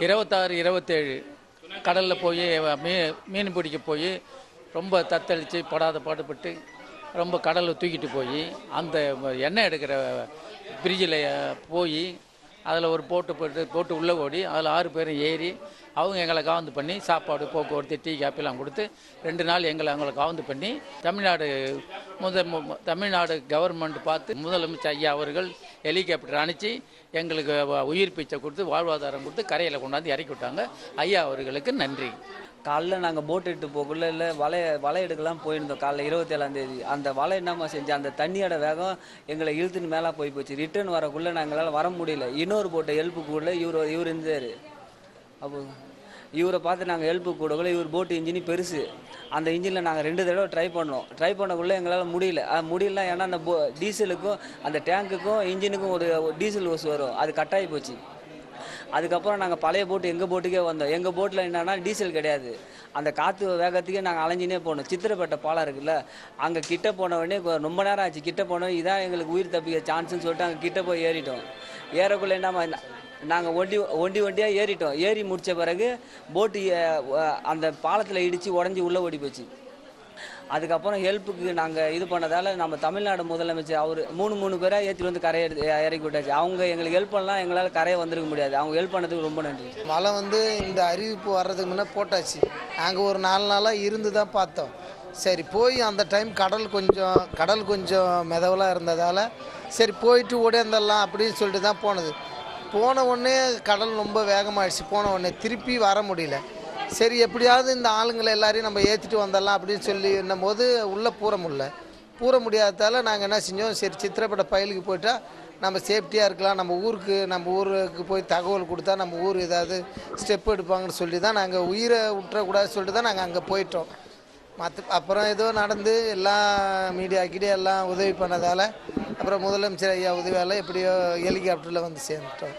இருபத்தாறு இருபத்தேழு கடலில் போய் மீ மீன் பிடிக்க போய் ரொம்ப தத்தளித்து படாத பாடுபட்டு ரொம்ப கடலில் தூக்கிட்டு போய் அந்த எண்ணெய் எடுக்கிற பிரிட்ஜில் போய் அதில் ஒரு போட்டு போட்டு போட்டு உள்ளே ஓடி அதில் ஆறு பேரும் ஏறி அவங்க எங்களை காவந்து பண்ணி சாப்பாடு போக்குவரத்து டீ காப்பிலாம் கொடுத்து ரெண்டு நாள் எங்களை அவங்கள காவந்து பண்ணி தமிழ்நாடு முத தமிழ்நாடு கவர்மெண்ட் பார்த்து முதலமைச்சர் ஐயா அவர்கள் ஹெலிகாப்டர் அனுப்பிச்சு எங்களுக்கு உயிர் பீச்சை கொடுத்து வாழ்வாதாரம் கொடுத்து கரையில் கொண்டாந்து இறக்கி விட்டாங்க. ஐயா அவர்களுக்கு நன்றி. காலைல நாங்கள் போட் எடுத்து போகக்குள்ள இல்லை வலை வலை எடுக்கலாம் போயிருந்தோம் காலைல இருபத்தேழாம் தேதி. அந்த வலை என்னம்மா செஞ்சு அந்த தண்ணியோட வேகம் எங்களை இழுத்துன்னு மேலே போய் போச்சு. ரிட்டர்ன் வரக்குள்ளே நாங்களால் வர முடியல. இன்னும் இன்னொரு போட்டை ஹெல்ப்பு கூட இவர் இவர் இருந்தார். அப்போ இவரை பார்த்து நாங்கள் ஹெல்ப்பு கூடக்குள்ள இவர் போட்டு இன்ஜினி பெருசு. அந்த இன்ஜினில் நாங்கள் ரெண்டு தடவை ட்ரை பண்ணோம். ட்ரை பண்ணக்குள்ளே எங்களால் முடியல. முடியல ஏன்னா அந்த போ டீசலுக்கும் அந்த டேங்குக்கும் இன்ஜினுக்கும் ஒரு ஒரு டீசல் ஓஸ் வரும். அது கட்டாயி போச்சு. அதுக்கப்புறம் நாங்கள் பழைய போட்டு எங்கள் போட்டுக்கே வந்தோம். எங்கள் போட்டில் என்னன்னா டீசல் கிடையாது. அந்த காற்று வேகத்துக்கே நாங்கள் அலைஞ்சினே போனோம். சித்திரப்பேட்டை பாலம் இருக்குல்ல அங்கே கிட்ட போன உடனே ரொம்ப நேரம் ஆச்சு. கிட்ட போனோம். இதான் எங்களுக்கு உயிர் தப்பிக்க சான்ஸ்னு சொல்லிட்டு அங்கே கிட்ட போய் ஏறிட்டோம். ஏறக்குள்ள என்ன நாங்கள் ஒண்டி ஒண்டி ஒண்டியாக ஏறிட்டோம். ஏறி முடித்த பிறகு போட்டு அந்த பாலத்தில் இடித்து உடஞ்சி உள்ளே ஓடி போச்சு. அதுக்கப்புறம் ஹெல்ப்புக்கு நாங்கள் இது பண்ணதால் நம்ம தமிழ்நாடு முதலமைச்சர் அவர் மூணு மூணு பேராக ஏற்றிட்டு வந்து கரையை இறக்கி விட்டாச்சு. அவங்க எங்களுக்கு ஹெல்ப் பண்ணலாம் எங்களால் கரையை வந்திருக்க முடியாது. அவங்க ஹெல்ப் பண்ணதுக்கு ரொம்ப நன்றி. மழை வந்து இந்த அறிவிப்பு வர்றதுக்கு முன்னே போட்டாச்சு. நாங்கள் ஒரு நாலு நாளாக இருந்து தான் பார்த்தோம். சரி போய் அந்த டைம் கடல் கொஞ்சம் கடல் கொஞ்சம் மிதவலாக இருந்ததால் சரி போயிட்டு ஓடியாந்துடலாம் அப்படின்னு சொல்லிட்டு தான் போனது. போன உடனே கடல் ரொம்ப வேகமாகிடுச்சு போன உடனே திருப்பி வர முடியல. சரி எப்படியாவது இந்த ஆளுங்களை எல்லாரையும் நம்ம ஏற்றிட்டு வந்துடலாம் அப்படின்னு சொல்லி என்னும் போது உள்ளே பூர முடியல. பூர முடியாததால் நாங்கள் என்ன செஞ்சோம்? சரி சித்திரப்பட பயலுக்கு போயிட்டால் நம்ம சேஃப்டியாக இருக்கலாம். நம்ம ஊருக்கு நம்ம ஊருக்கு போய் தகவல் கொடுத்தா நம்ம ஊர் ஏதாவது ஸ்டெப் எடுப்பாங்கன்னு சொல்லி தான் நாங்கள் உயிரை விட்டுறக்கூடாது சொல்லிட்டு தான் நாங்கள் அங்கே போயிட்டோம். மற்ற அப்புறம் ஏதோ நடந்து எல்லாம் மீடியா கிட்டே எல்லாம் உதவி பண்ணதால் அப்புறம் முதலமைச்சர் ஐயா உதவியால் எப்படியோ ஹெலிகாப்டரில் வந்து சேர்ந்துட்டோம்.